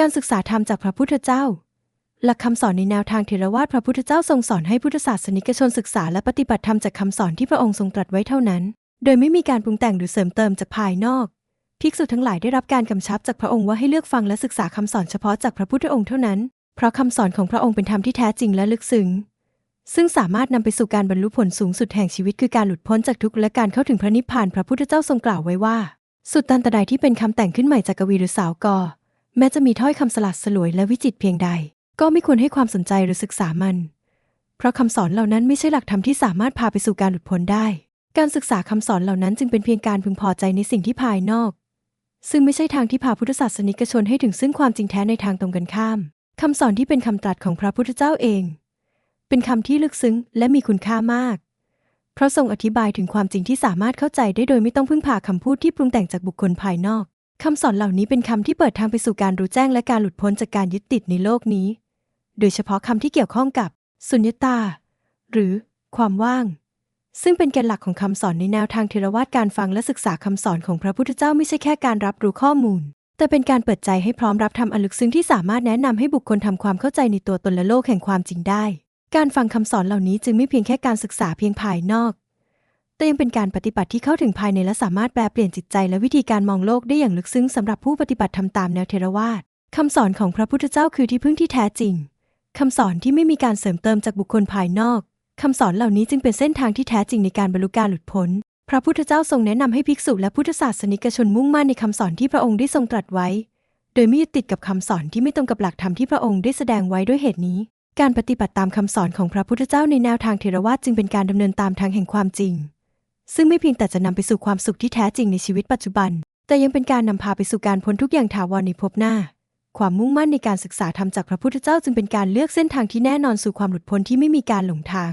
การศึกษาธรรมจากพระพุทธเจ้า หลักคำสอนในแนวทางเทรวาทพระพุทธเจ้าทรงสอนให้พุทธศาสนิกชนศึกษาและปฏิบัติธรรมจากคำสอนที่พระองค์ทรงตรัสไว้เท่านั้น โดยไม่มีการปรุงแต่งหรือเสริมเติมจากภายนอก ภิกษุทั้งหลายได้รับการกำชับจากพระองค์ว่าให้เลือกฟังและศึกษาคำสอนเฉพาะจากพระพุทธองค์เท่านั้น เพราะคำสอนของพระองค์เป็นธรรมที่แท้จริงและลึกซึ้ง ซึ่งสามารถนำไปสู่การบรรลุผลสูงสุดแห่งชีวิตคือการหลุดพ้นจากทุกข์และการเข้าถึงพระนิพพานพระพุทธเจ้าทรงกล่าวไว้ว่า สุดตันตรายที่เป็นคำแต่งขึ้นใหม่จากกวีหรือสาวกอ แม้จะมีถ้อยคำสลัดสลวยและวิจิตเพียงใด ก็ไม่ควรให้ความสนใจหรือศึกษามัน เพราะคำสอนเหล่านั้นไม่ใช่หลักธรรมที่สามารถพาไปสู่การหลุดพ้นได้ การศึกษาคำสอนเหล่านั้นจึงเป็นเพียงการพึงพอใจในสิ่งที่ภายนอก ซึ่งไม่ใช่ทางที่พาพุทธศาสนิกชนให้ถึงซึ่งความจริงแท้ในทางตรงกันข้ามคำสอนที่เป็นคำตรัสของพระพุทธเจ้าเอง เป็นคำที่ลึกซึ้งและมีคุณค่ามาก เพราะทรงอธิบายถึงความจริงที่สามารถเข้าใจได้โดยไม่ต้องพึ่งพาคำพูดที่ปรุงแต่งจากบุคคลภายนอก คำสอนเหล่านี้เป็นคำที่เปิดทางไปสู่การรู้แจ้งและการหลุดพ้นจากการยึดติดในโลกนี้ โดยเฉพาะคำที่เกี่ยวข้องกับ สุญญตา หรือ ความว่าง ซึ่งเป็นแกนหลักของคำสอนในแนวทางเทรวาทการฟังและศึกษาคำสอนของพระพุทธเจ้าไม่ใช่แค่การรับรู้ข้อมูล แต่เป็นการเปิดใจให้พร้อมรับธรรมอันลึกซึ้งที่สามารถแนะนำให้บุคคลทำความเข้าใจในตัวตนและโลกแห่งความจริงได้ การฟังคำสอนเหล่านี้จึงไม่เพียงแค่การศึกษาเพียงภายนอก แต่ยังเป็นการปฏิบัติที่เข้าถึงภายในและสามารถแปลเปลี่ยนจิตใจและวิธีการมองโลกได้อย่างลึกซึ้งสำหรับผู้ปฏิบัติทำตามแนวเทรวาทคำสอนของพระพุทธเจ้าคือที่พึ่งที่แท้จริงคำสอนที่ไม่มีการเสริมเติมจากบุคคลภายนอกคำสอนเหล่านี้จึงเป็นเส้นทางที่แท้จริงในการบรรลุการหลุดพ้น พระพุทธเจ้าทรงแนะนำให้ภิกษุและพุทธศาสนิกชนมุ่งมั่นในคำสอนที่พระองค์ได้ทรงตรัสไว้ โดยไม่ยึดติดกับคำสอนที่ไม่ตรงกับหลักธรรมที่พระองค์ได้แสดงไว้ด้วยเหตุนี้ การปฏิบัติตามคำสอนของพระพุทธเจ้าในแนวทางเทรวาทจึงเป็นการดำเนินตามทางแห่งความจริง ซึ่งไม่เพียงแต่จะนำไปสู่ความสุขที่แท้จริงในชีวิตปัจจุบัน แต่ยังเป็นการนำพาไปสู่การพ้นทุกอย่างถาวรในภพหน้า ความมุ่งมั่นในการศึกษาธรรมจากพระพุทธเจ้าจึงเป็นการเลือกเส้นทางที่แน่นอนสู่ความหลุดพ้นที่ไม่มีการหลงทาง